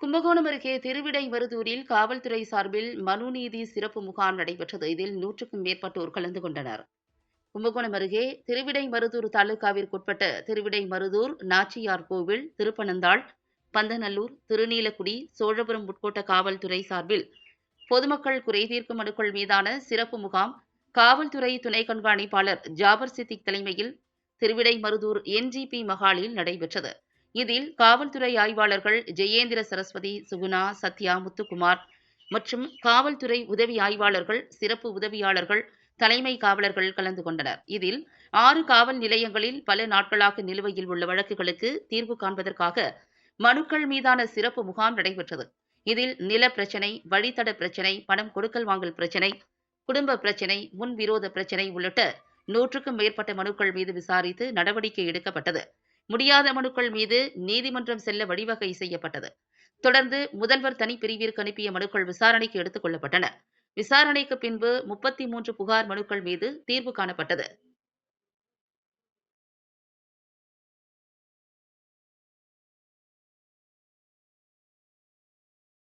கும்பகோணம் அருகே திருவிடைமருதூரில் காவல்துறை சார்பில் மனுநீதி சிறப்பு முகாம் நடைபெற்றது. இதில் நூற்றுக்கும் மேற்பட்டோர் கலந்து கொண்டனர். கும்பகோணம் அருகே திருவிடைமருதூர் தாலுகாவிற்குட்பட்ட திருவிடைமருதூர் நாச்சியார் கோவில் திருப்பனந்தாள் பந்தநல்லூர் திருநீலக்குடி சோழபுரம் உட்கோட்ட காவல்துறை சார்பில் பொதுமக்கள் குறைதீர்க்கும் மனுக்கள் மீதான சிறப்பு முகாம் காவல்துறை துணை கண்காணிப்பாளர் ஜாபர் சித்திக் தலைமையில் திருவிடைமருதூர் என்ஜிபி மகாலில் நடைபெற்றது. இதில் காவல்துறை ஆய்வாளர்கள் ஜெயேந்திர சரஸ்வதி சுகுணா சத்யா முத்துக்குமார் மற்றும் காவல்துறை உதவி ஆய்வாளர்கள் சிறப்பு உதவியாளர்கள் தலைமை காவலர்கள் கலந்து கொண்டனர். இதில் ஆறு காவல் நிலையங்களில் பல நாட்களாக நிலுவையில் உள்ள வழக்குகளுக்கு தீர்வு காண்பதற்காக மனுக்கள் மீதான சிறப்பு முகாம் நடைபெற்றது. இதில் நில பிரச்சினை வழித்தட பிரச்சினை பணம் கொடுக்கல் வாங்கல் பிரச்சினை குடும்ப பிரச்சினை முன்விரோத பிரச்சினை உள்ளிட்ட நூற்றுக்கும் மேற்பட்ட மனுக்கள் மீது விசாரித்து நடவடிக்கை எடுக்கப்பட்டது. முடியாத மனுக்கள் மீது நீதிமன்றம் செல்ல வழிவகை செய்யப்பட்டது. தொடர்ந்து முதல்வர் தனிப்பிரிவிற்கு அனுப்பிய மனுக்கள் விசாரணைக்கு எடுத்துக் கொள்ளப்பட்டன. விசாரணைக்கு பின்பு முப்பத்தி மூன்று புகார் மனுக்கள் மீது தீர்வு காணப்பட்டது.